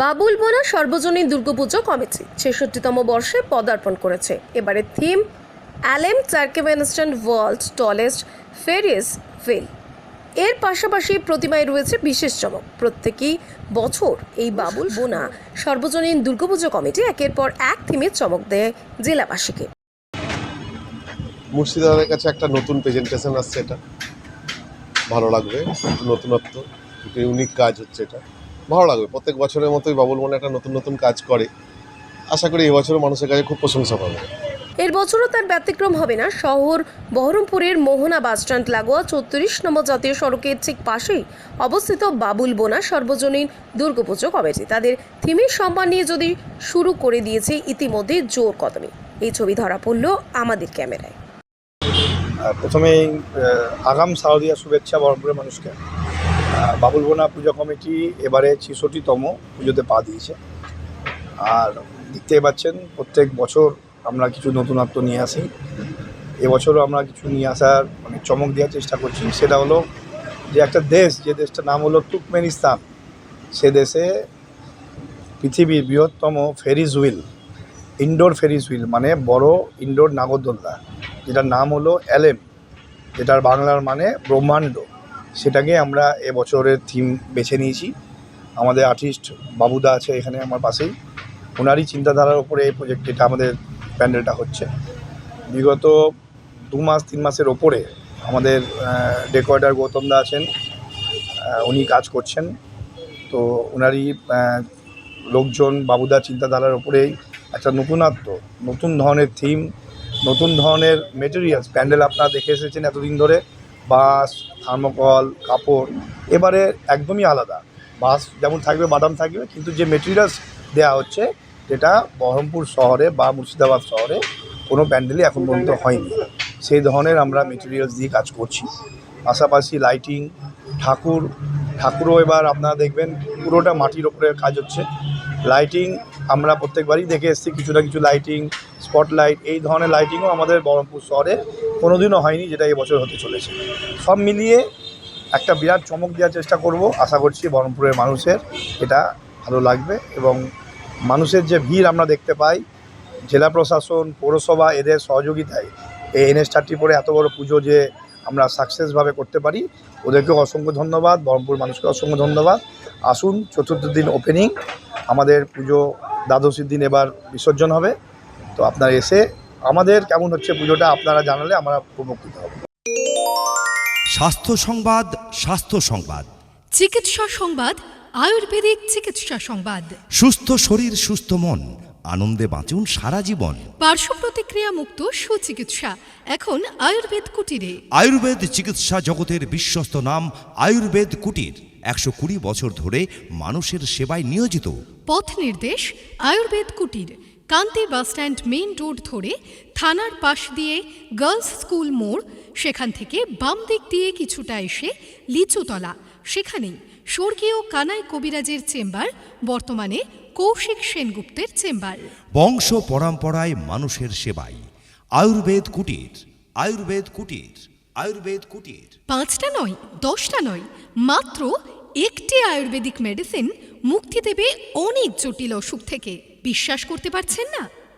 বাবুল বোনা সর্বজনীন দুর্গাপুজো কমিটি। ছেষট্টিতম বর্ষে পদার্পণ করেছে। এবারে থিম, অ্যালেম চার্কেভেনস্টন ওয়ার্ল্ড টলেস্ট ফেরিস ফেল এর পাশাপাশি প্রতিমায় রয়েছে বিশেষ চমক। প্রত্যেকই বছর এই বাবুল বোনা সর্বজনীন দুর্গাপুজো কমিটি একের পর এক থিমে চমক দেয় জেলাবাসীকে। মুর্শিদাবাদের কাছে একটা নতুন প্রেজেন্টেশন আসছে এটা। ভালো লাগবে। নতুনত্ব। ইউনিক কাজ হচ্ছে এটা। ভালো লাগবে। প্রত্যেক বছরের মতোই বাবুল মনে একটা নতুন নতুন কাজ করে। আশা করি এবছরও মানুষের কাছে খুব প্রশংসা পাবে। এর বছরও তার ব্যতিক্রম হবে না। শহর বহরমপুরের মোহনা বাসস্ট্যান্ড লাগোয়া চৌত্রিশ নম্বর জাতীয় সড়কের ঠিক পাশেই অবস্থিত বাবুল বোনা সর্বজনীন দুর্গাপুজো কমিটি। তাদের থিমের সম্মান নিয়ে যদি শুরু করে দিয়েছে ইতিমধ্যে জোর কদমে। এই ছবি ধরা পড়ল আমাদের ক্যামেরায়। আর প্রথমেই আগাম শারদীয়া শুভেচ্ছা বহরমপুরের মানুষকে। আহ, বাবুল বোনা পুজো কমিটি এবারে ছেষট্টিতম পুজোতে পা দিয়েছে। আর দেখতেই পাচ্ছেন প্রত্যেক বছর আমরা কিছু নতুনত্ব নিয়ে আসি। এবছরও আমরা কিছু নিয়ে আসার মানে চমক দেওয়ার চেষ্টা করছি। সেটা হলো যে একটা দেশ যে দেশটার নাম হলো তুর্কমেনিস্তান সে দেশে পৃথিবীর বৃহত্তম ferris wheel indoor ferris wheel মানে বড় ইনডোর নাগরদোল্লা যেটার নাম হলো অ্যালেম যেটার বাংলার মানে ব্রহ্মাণ্ড। সেটাকে আমরা এবছরের থিম বেছে নিয়েছি। আমাদের আর্টিস্ট বাবুদা আছে এখানে আমার পাশেই। ওনারই চিন্তাধারার উপরে এই প্রজেক্ট এটা আমাদের প্যান্ডেলটা হচ্ছে। বিগত দু মাস, তিন মাসের ওপরে আমাদের ডেকোরেটার গৌতম দা আছেন উনি কাজ করছেন। তো ওনারই লোকজন বাবুদা চিন্তাধারার ওপরেই একটা নতুনত্ব, নতুন ধরনের থিম নতুন ধরনের মেটেরিয়ালস প্যান্ডেল আপনারা দেখে এসেছেন এতদিন ধরে। বাঁশ, থার্মোকল, কাপড়, এবারে একদমই আলাদা। বাঁশ যেমন থাকবে, বাদাম থাকবে, কিন্তু যে মেটেরিয়ালস দেওয়া হচ্ছে, যেটা বহরমপুর শহরে বা মুর্শিদাবাদ শহরে কোনো প্যান্ডেলই এখন পর্যন্ত হয়নি। সেই ধরনের আমরা মেটেরিয়ালস দিয়ে কাজ করছি। পাশাপাশি লাইটিং ঠাকুর, ঠাকুরও এবার আপনারা দেখবেন, পুরোটা মাটির ওপরে কাজ হচ্ছে। লাইটিং আমরা প্রত্যেকবারই দেখে এসেছি কিছু না কিছু লাইটিং স্পটলাইট এই ধরনের লাইটিংও আমাদের বহরমপুর শহরে কোনোদিনও হয়নি, যেটা এবছর হতে চলেছে। সব মিলিয়ে একটা বিরাট চমক দেওয়ার চেষ্টা করব, আশা করছি বহরমপুরের মানুষের, এটা ভালো লাগবে এবং মানুষের যে ভিড় আমরা দেখতে পাই, জেলা প্রশাসন, পৌরসভা, এদের সহযোগিতায় এই এনএস থার্টি পরে এত বড় পুজো যে আমরা সাকসেসভাবে করতে পারি। ওদেরকেও অসংখ্য ধন্যবাদ বহরমপুর মানুষকে অসংখ্য ধন্যবাদ। আসুন চতুর্থ দিন ওপেনিং আমাদের পুজো দ্বাদশীর দিন এবার বিসর্জন হবে। তো আপনারা এসে আমাদের কেমন হচ্ছে পুজোটা আপনারা জানালে আমরা উপকৃত হব। স্বাস্থ্য সংবাদ স্বাস্থ্য সংবাদ। চিকিৎসা সংবাদ আয়ুর্বেদিক চিকিৎসা সংবাদ। সুস্থ শরীর সুস্থ মন। আনন্দে বাঁচুন সারা জীবন। পার্শ্ব প্রতিক্রিয়া মুক্ত সুচিকিৎসা। এখন আয়ুর্বেদ কুটিরে। আয়ুর্বেদ চিকিৎসা জগতের বিশ্বস্ত নাম আয়ুর্বেদ কুটির। একশো কুড়ি বছর ধরে মানুষের সেবায় নিয়োজিত। পথ নির্দেশ আয়ুর্বেদ কুটির। কান্তি বাসস্ট্যান্ড মেইন রোড ধরে থানার পাশ দিয়ে গার্লস স্কুল মোড়। সেখান থেকে বাম দিক দিয়ে কিছুটা এসে লিচুতলা। সেখানেই স্বর্গীয় কানাই কবিরাজের চেম্বার। বর্তমানে কৌশিক সেনগুপ্তের চেম্বার। বংশ পরম্পরায় মানুষের সেবাই। আয়ুর্বেদ কুটির আয়ুর্বেদ কুটির আয়ুর্বেদ কুটির। পাঁচটা নয় দশটা নয় মাত্র একটি আয়ুর্বেদিক মেডিসিন মুক্তি দেবে অনেক জটিল অসুখ থেকে। বিশ্বাস করতে পারছেন না?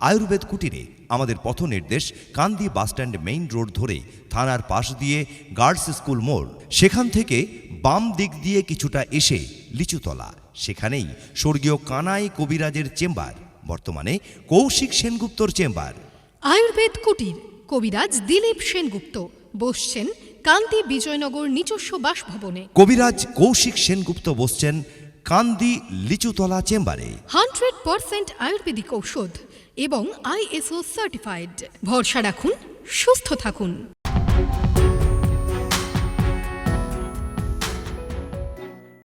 আয়ুর্বেদ কুটিরে আমাদের পথ নির্দেশ কান্দি বাসস্ট্যান্ড মেইন রোড ধরে থানার পাশ দিয়ে গার্লস স্কুল মোড়। সেখান থেকে বাম দিক দিয়ে কিছুটা এসে লিচুতলা। সেখানেই স্বর্গীয় কানাই কবিরাজের চেম্বার বর্তমানে কৌশিক সেনগুপ্তর চেম্বার। আয়ুর্বেদ কুটির কবিরাজ দিলীপ সেনগুপ্ত বসছেন কান্দি বিজয়নগর নিজস্ব বাসভবনে। কবিরাজ কৌশিক সেনগুপ্ত বসছেন কান্দি লিচুতলা চেম্বারে। হান্ড্রেড পারসেন্ট আয়ুর্বেদিক ঔষধ। এবং আইএসও সার্টিফাইড ভরসা রাখুন সুস্থ থাকুন।